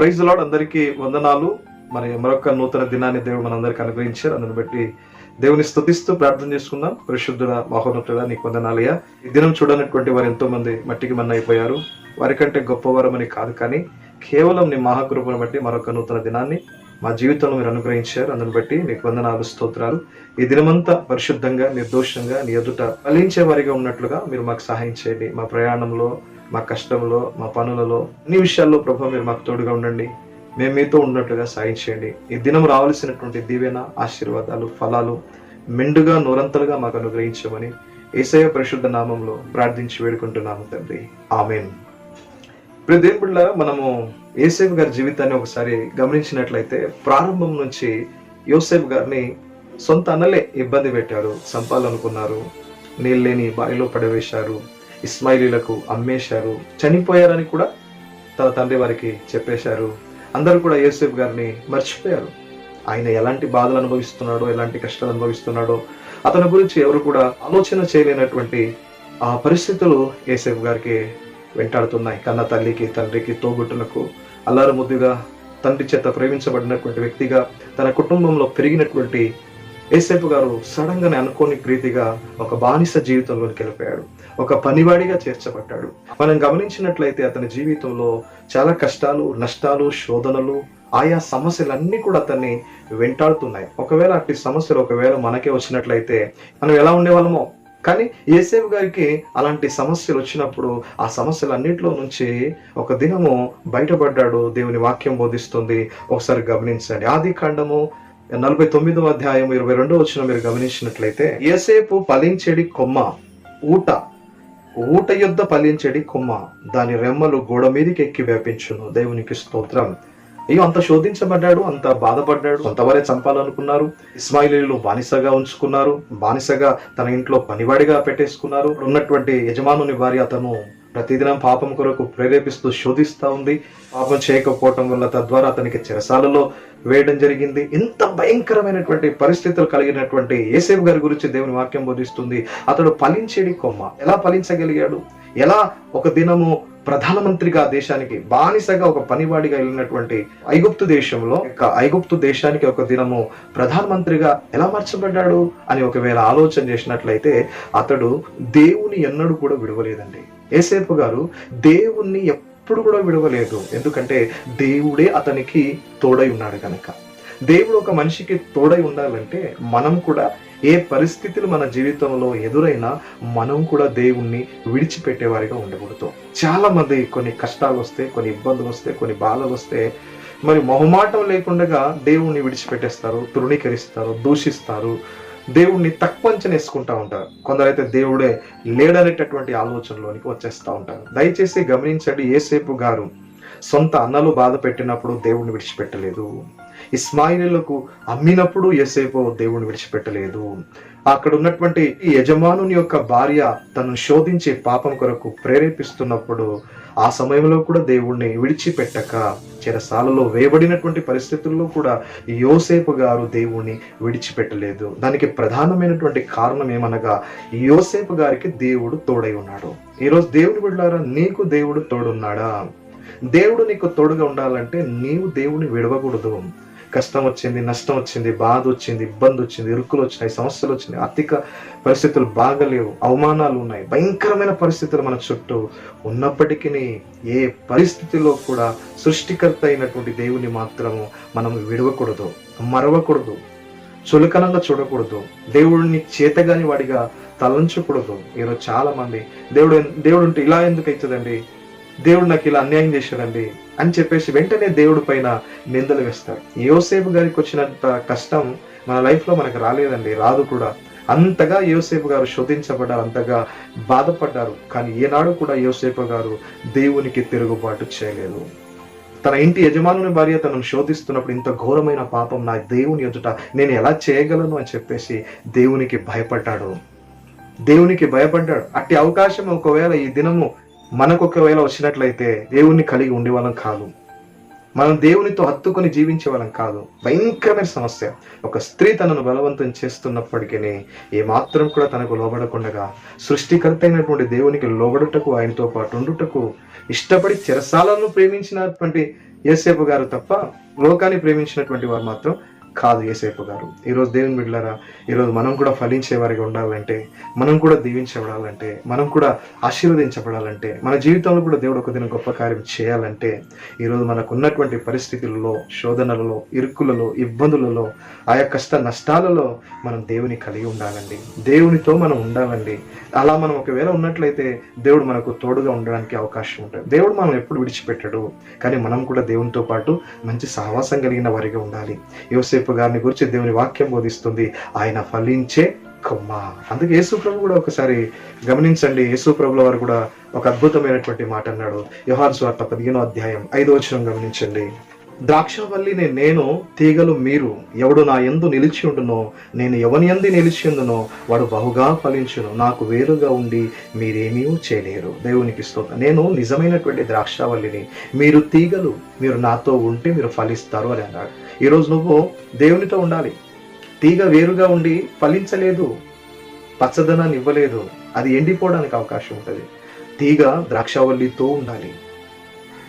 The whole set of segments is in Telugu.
ప్రైజ్ లాడ్ అందరికీ వందనాలు. మరి మరొక నూతన దినాన్ని దేవుడు మనందరికీ అనుగ్రహించారు. అందుని బట్టి దేవుని స్థుతిస్తూ ప్రార్థన చేసుకుందాం. పరిశుద్ధుడ మహోన్నతుడ నీకు వందనాలయ్యా. ఈ దినం చూడనటువంటి వారు ఎంతో మంది మట్టికి మన్న అయిపోయారు వారికంటే గొప్పవారమని కాదు కానీ కేవలం నీ మహాకృపను బట్టి మరొక నూతన దినాన్ని మా జీవితంలో మీరు అనుగ్రహించారు. అందుని బట్టి నీకు వందనాలు స్తోత్రాలు. ఈ దినమంతా పరిశుద్ధంగా నిర్దోషంగా నీ ఎదుట ఫలించే వారిగా ఉన్నట్లుగా మీరు మాకు సహాయం చేయండి. మా ప్రయాణంలో మా కష్టంలో మా పనులలో అన్ని విషయాల్లో ప్రభు మీరు మాకు తోడుగా ఉండండి. మేము మీతో ఉన్నట్లుగా సాయం చేయండి ఈ దినం రావాల్సినటువంటి దీవెన ఆశీర్వాదాలు ఫలాలు మెండుగా నూరంతలుగా మాకు అనుగ్రహించమని ఏసయ పరిశుద్ధ నామంలో ప్రార్థించి వేడుకుంటున్నాము తండ్రి. ఆమెన్. ఇప్పుడు మనము ఏసేఫ్ గారి జీవితాన్ని ఒకసారి గమనించినట్లయితే ప్రారంభం నుంచి యోసేఫ్ గారిని సొంత అన్నలే ఇబ్బంది పెట్టారు చంపాలనుకున్నారు. నీళ్ళు లేని బావిలో పడవేశారు. ఇస్మాయిలీలకు అమ్మేశారు. చనిపోయారని కూడా తన తండ్రి వారికి చెప్పేశారు. అందరూ కూడా యేసేఫ్ గారిని మర్చిపోయారు. ఆయన ఎలాంటి బాధలు అనుభవిస్తున్నాడో ఎలాంటి కష్టాలు అనుభవిస్తున్నాడో అతని గురించి ఎవరు కూడా ఆలోచన చేయలేనటువంటి ఆ పరిస్థితులు యేసేఫ్ గారికి వెంటాడుతున్నాయి. కన్న తల్లికి తండ్రికి తోబుట్టులకు అల్లారు ముద్దుగా తండ్రి చేత ప్రేమించబడినటువంటి వ్యక్తిగా తన కుటుంబంలో పెరిగినటువంటి ఏసేపు గారు సడన్ గానే అనుకోని ప్రీతిగా ఒక బానిస జీవితంలోకి వెళ్ళిపోయాడు. ఒక పనివాడిగా చేర్చబడ్డాడు. మనం గమనించినట్లయితే అతని జీవితంలో చాలా కష్టాలు నష్టాలు శోధనలు ఆయా సమస్యలన్నీ కూడా అతన్ని వెంటాడుతున్నాయి. ఒకవేళ అట్టి సమస్యలు ఒకవేళ మనకే వచ్చినట్లయితే మనం ఎలా ఉండేవాళ్ళమో. కానీ ఏసేపు గారికి అలాంటి సమస్యలు వచ్చినప్పుడు ఆ సమస్యలన్నింటిలో నుంచి ఒక దినము బయటపడ్డాడు. దేవుని వాక్యం బోధిస్తుంది. ఒకసారి గమనించండి. ఆది కాండము నలభై తొమ్మిదవ అధ్యాయం ఇరవై రెండో వచ్చిన మీరు గమనించినట్లయితే ఏసేపు ఫలించేడి కొమ్మ ఊట ఊట యుద్ధ ఫలించేడి కొమ్మ దాని రెమ్మలు గోడ మీదకి ఎక్కి వ్యాపించును. దేవునికి స్తోత్రం. అయ్యో అంత శోధించబడ్డాడు అంత బాధపడ్డాడు కొంతవరే చంపాలనుకున్నారు. ఇస్మాయిలీలు బానిసగా ఉంచుకున్నారు. బానిసగా తన ఇంట్లో పనివాడిగా పెట్టేసుకున్నారు. ఉన్నటువంటి యజమానుని వారి అతను ప్రతిదినం పాపం కొరకు ప్రేరేపిస్తూ శోధిస్తూ ఉంది. పాపం చేయకపోవటం వల్ల తద్వారా అతనికి చెరసాలలో వేయడం జరిగింది. ఇంత భయంకరమైనటువంటి పరిస్థితులు కలిగినటువంటి ఏసేఫ్ గారి గురించి దేవుని వాక్యం బోధిస్తుంది. అతడు ఫలించేడి కొమ్మ. ఎలా ఫలించగలిగాడు? ఎలా ఒక దినము ప్రధానమంత్రిగా దేశానికి బానిసగా ఒక పనివాడిగా వెళ్ళినటువంటి ఐగుప్తు దేశంలో ఒక ఐగుప్తు దేశానికి ఒక దినము ప్రధానమంత్రిగా ఎలా మార్చబడ్డాడు అని ఒకవేళ ఆలోచన చేసినట్లయితే అతడు దేవుని ఎన్నడూ కూడా విడవలేదండి. ఏసేపు గారు దేవుణ్ణి ఎప్పుడు కూడా విడవలేదు. ఎందుకంటే దేవుడే అతనికి తోడై ఉన్నాడు కనుక దేవుడు ఒక మనిషికి తోడై ఉండాలంటే మనం కూడా ఏ పరిస్థితులు మన జీవితంలో ఎదురైనా మనం కూడా దేవుణ్ణి విడిచిపెట్టేవారిగా ఉండకూడదు. చాలా మంది కొన్ని కష్టాలు వస్తే కొన్ని ఇబ్బందులు వస్తే కొన్ని బాధలు వస్తే మరి మొహమాటం లేకుండా దేవుణ్ణి విడిచిపెట్టేస్తారు తృణీకరిస్తారు దూషిస్తారు. దేవుణ్ణి తక్కువ అంచనా వేసుకుంటా ఉంటారు. కొందరైతే దేవుడే లేడనేటటువంటి ఆలోచనలోనికి వచ్చేస్తూ ఉంటారు. దయచేసి గమనించండి ఏసేపు గారు సొంత అన్నలు బాధ పెట్టినప్పుడు దేవుడిని విడిచిపెట్టలేదు. ఇస్మాయిలకు అమ్మినప్పుడు ఎసేపో దేవుణ్ణి విడిచిపెట్టలేదు. అక్కడ ఉన్నటువంటి ఈ యజమానుని యొక్క భార్య తనను శోధించి పాపం కొరకు ప్రేరేపిస్తున్నప్పుడు ఆ సమయంలో కూడా దేవుణ్ణి విడిచిపెట్టక చెరసాలలో వేయబడినటువంటి పరిస్థితుల్లో కూడా యోసేపు గారు దేవుణ్ణి విడిచిపెట్టలేదు. దానికి ప్రధానమైనటువంటి కారణం ఏమనగా యోసేపు గారికి దేవుడు తోడై ఉన్నాడు. ఈరోజు దేవుని బిడ్డారా నీకు దేవుడు తోడున్నాడా? దేవుడు నీకు తోడుగా ఉండాలంటే నీవు దేవుని విడవకూడదు. కష్టం వచ్చింది నష్టం వచ్చింది బాధ వచ్చింది ఇబ్బంది వచ్చింది ఇరుకులు వచ్చినాయి సమస్యలు వచ్చినాయి ఆర్థిక పరిస్థితులు బాగలేవు అవమానాలు ఉన్నాయి భయంకరమైన పరిస్థితులు మన చుట్టూ ఉన్నప్పటికీ ఏ పరిస్థితిలో కూడా సృష్టికర్త అయినటువంటి దేవుని మాత్రము మనం విడవకూడదు మరవకూడదు చులకనంగా చూడకూడదు దేవుడిని చేతగాని వాడిగా తలంచకూడదు. ఈరోజు చాలా మంది దేవుడు దేవుడు ఉంటే ఇలా ఎందుకు అవుతుందండి దేవుడు నాకు ఇలా అన్యాయం చేశాడండి అని చెప్పేసి వెంటనే దేవుడి పైన నిందలు వేస్తారు. యోసేపు గారికి వచ్చినంత కష్టం మన లైఫ్లో మనకు రాలేదండి రాదు కూడా. అంతగా యోసేపు గారు శోధించబడ్డారు అంతగా బాధపడ్డారు. కానీ ఏనాడు కూడా యోసేపు గారు దేవునికి తిరుగుబాటు చేయలేదు. తన ఇంటి యజమానుని భార్య తనను శోధిస్తున్నప్పుడు ఇంత ఘోరమైన పాపం నా దేవుని ఎదుట నేను ఎలా చేయగలను అని చెప్పేసి దేవునికి భయపడ్డాడు. దేవునికి భయపడ్డాడు. అట్టి అవకాశం ఒకవేళ ఈ దినము మనకు ఒకవేళ వచ్చినట్లయితే దేవుణ్ణి కలిగి ఉండేవాళ్ళం కాదు. మనం దేవునితో హత్తుకొని జీవించే వాళ్ళం కాదు. భయంకరమైన సమస్య. ఒక స్త్రీ తనను బలవంతం చేస్తున్నప్పటికీ ఏ మాత్రం కూడా తనకు లోబడకుండగా సృష్టికర్త అయినటువంటి దేవునికి లోబడుటకు ఆయనతో పాటు ఉండుటకు ఇష్టపడి చెరసాలను ప్రేమించినటువంటి ఏసేపు గారు తప్ప లోకాన్ని ప్రేమించినటువంటి వారు మాత్రం కాదు ఏసేపు గారు. ఈరోజు దేవుని బిడ్డలారా ఈరోజు మనం కూడా ఫలించేవారిగా ఉండాలంటే మనం కూడా దీవించబడాలంటే మనం కూడా ఆశీర్వదించబడాలంటే మన జీవితంలో కూడా దేవుడు ఒక దిన గొప్ప కార్యం చేయాలంటే ఈరోజు మనకు ఉన్నటువంటి పరిస్థితులలో శోధనలలో ఇరుకులలో ఇబ్బందులలో ఆయా కష్ట నష్టాలలో మనం దేవుని కలిగి ఉండాలండి. దేవునితో మనం ఉండాలండి. అలా మనం ఒకవేళ ఉన్నట్లయితే దేవుడు మనకు తోడుగా ఉండడానికి అవకాశం ఉంటుంది. దేవుడు మనం ఎప్పుడు విడిచిపెట్టడు. కానీ మనం కూడా దేవునితో పాటు మంచి సహవాసం కలిగిన వారిగా ఉండాలి. యోసేపు గారిని గురించి దేవుని వాక్యం బోధిస్తుంది. ఆయన ఫలించే కొమ్మ. అందుకే యేసు ప్రభు కూడా ఒకసారి గమనించండి. యేసు ప్రభుల వారు కూడా ఒక అద్భుతమైనటువంటి మాట అన్నాడు. యోహాన్ స్వార్త పదిహేనో అధ్యాయం ఐదో వచ్చిన గమనించండి. ద్రాక్షవల్లిని నేను తీగలు మీరు ఎవడు నా ఎందు నిలిచి ఉండునో నేను ఎవని ఎందు నిలిచి ఉండునో వాడు బహుగా ఫలించును. నాకు వేరుగా ఉండి మీరేమీ చేయలేరు. దేవునికి స్తోత్రం. నేను నిజమైనటువంటి ద్రాక్షవల్లిని మీరు తీగలు మీరు నాతో ఉంటే మీరు ఫలిస్తారు అని అన్నాడు. ఈరోజు నువ్వు దేవునితో ఉండాలి. తీగ వేరుగా ఉండి ఫలించలేదు పచ్చదనాన్ని ఇవ్వలేదు అది ఎండిపోవడానికి అవకాశం ఉంటుంది. తీగ ద్రాక్షవల్లితో ఉండాలి.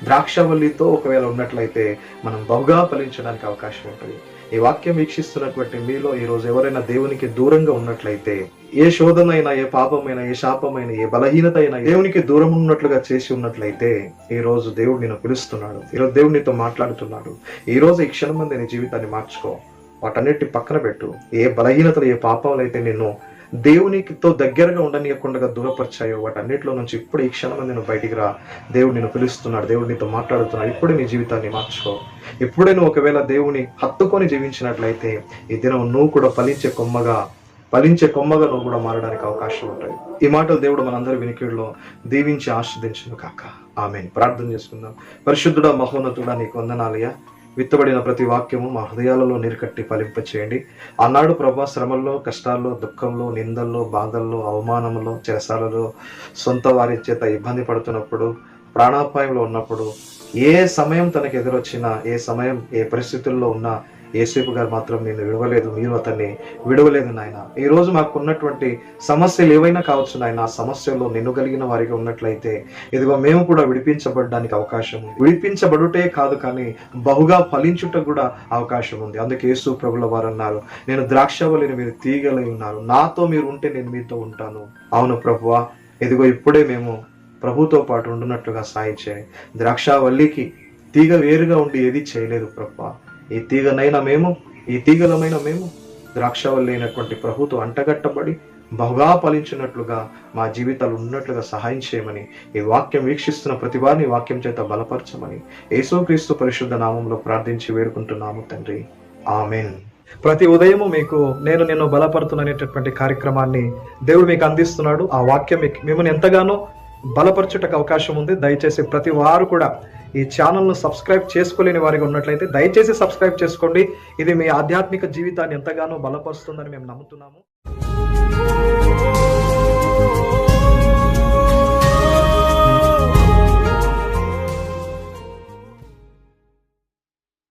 ద్రాక్షవల్లితో ఒకవేళ ఉన్నట్లయితే మనం బహుగా ఫలించడానికి అవకాశం ఉంటుంది. ఈ వాక్యం వీక్షిస్తున్నటువంటి మీలో ఈరోజు ఎవరైనా దేవునికి దూరంగా ఉన్నట్లయితే ఏ శోధనైనా ఏ పాపమైనా ఏ శాపమైనా ఏ బలహీనత అయినా దేవునికి దూరం ఉన్నట్లుగా చేసి ఉన్నట్లయితే ఈ రోజు దేవుడు నేను పిలుస్తున్నాడు. ఈ రోజు దేవుడు నీతో మాట్లాడుతున్నాడు. ఈ రోజు ఈ క్షణం మంది నీ జీవితాన్ని మార్చుకో. వాటన్నిటి పక్కన పెట్టు. ఏ బలహీనతలు ఏ పాపాలు అయితే నిన్ను దేవునితో దగ్గరగా ఉండనీయకుండా దూరపరిచాయో వాటన్నిటిలో నుంచి ఇప్పుడు ఈ క్షణం నేను బయటికి రా. దేవుడు నేను పిలుస్తున్నాడు దేవుడు నీతో మాట్లాడుతున్నాడు ఇప్పుడే నీ జీవితాన్ని మార్చుకో. ఇప్పుడే నువ్వు ఒకవేళ దేవుని హత్తుకొని జీవించినట్లయితే ఈ దినం నువ్వు కూడా ఫలించే కొమ్మగా ఫలించే కొమ్మగా నువ్వు కూడా మారడానికి అవకాశం ఉంటాయి ఈ మాటలు దేవుడు మనందరి వినికిడిలో దీవించి ఆస్వాదించను కాక. ఆమె ప్రార్థన చేసుకుందాం. పరిశుద్ధుడా మహోన్నతుడా నీకు వందనాలయ్యా. విత్తబడిన ప్రతి వాక్యము మా హృదయాలలో నీరుకట్టి ఫలింపచేయండి. ఆనాడు ప్రభా శ్రమల్లో కష్టాల్లో దుఃఖంలో నిందల్లో బాధల్లో అవమానంలో చెరసాలలో సొంత వారి చేత ఇబ్బంది పడుతున్నప్పుడు ప్రాణాపాయంలో ఉన్నప్పుడు ఏ సమయం తనకు ఎదురొచ్చినా ఏ సమయం ఏ పరిస్థితుల్లో ఉన్నా ఏసేపు గారు మాత్రం నేను విడవలేదు మీరు అతన్ని విడవలేదు నాయన. ఈ రోజు మాకు ఉన్నటువంటి సమస్యలు ఏవైనా కావచ్చు నాయన ఆ సమస్యల్లో నిన్ను కలిగిన వారికి ఉన్నట్లయితే ఇదిగో మేము కూడా విడిపించబడడానికి అవకాశం ఉంది. విడిపించబడుటే కాదు కానీ బహుగా ఫలించుట కూడా అవకాశం ఉంది. అందుకే యేసు ప్రభుల వారు అన్నారు నేను ద్రాక్షవల్లిని మీరు తీగలై ఉన్నారు. నాతో మీరు ఉంటే నేను మీతో ఉంటాను. అవును ప్రభువా ఇదిగో ఇప్పుడే మేము ప్రభుతో పాటు ఉండున్నట్లుగా సాయం చేయండి. ద్రాక్షావల్లికి తీగ వేరుగా ఉండి ఏది చేయలేదు ప్రభా ఈ తీగనైనా మేము ఈ తీగలమైన మేము ద్రాక్షవల్లి అయినటువంటి ప్రభుతో అంటగట్టబడి బహుగా ఫలించినట్లుగా మా జీవితాలు ఉన్నట్లుగా సహాయం చేయమని ఈ వాక్యం వీక్షిస్తున్న ప్రతి వారిని వాక్యం చేత బలపరచమని యేసుక్రీస్తు పరిశుద్ధ నామంలో ప్రార్థించి వేడుకుంటున్నాము తండ్రి. ఆమెన్. ప్రతి ఉదయము మీకు నేను నిన్ను బలపడుతున్ననేటటువంటి కార్యక్రమాన్ని దేవుడు మీకు అందిస్తున్నాడు. ఆ వాక్యం మిమ్మల్ని ఎంతగానో బలపరచుటకు అవకాశం ఉంది దయచేసి ప్రతి వారు కూడా ఈ ఛానల్ను సబ్స్క్రైబ్ చేసుకోలేని వారికి ఉన్నట్లయితే దయచేసి సబ్స్క్రైబ్ చేసుకోండి. ఇది మీ ఆధ్యాత్మిక జీవితాన్ని ఎంతగానో బలపరుస్తుందని మేము నమ్ముతున్నాము.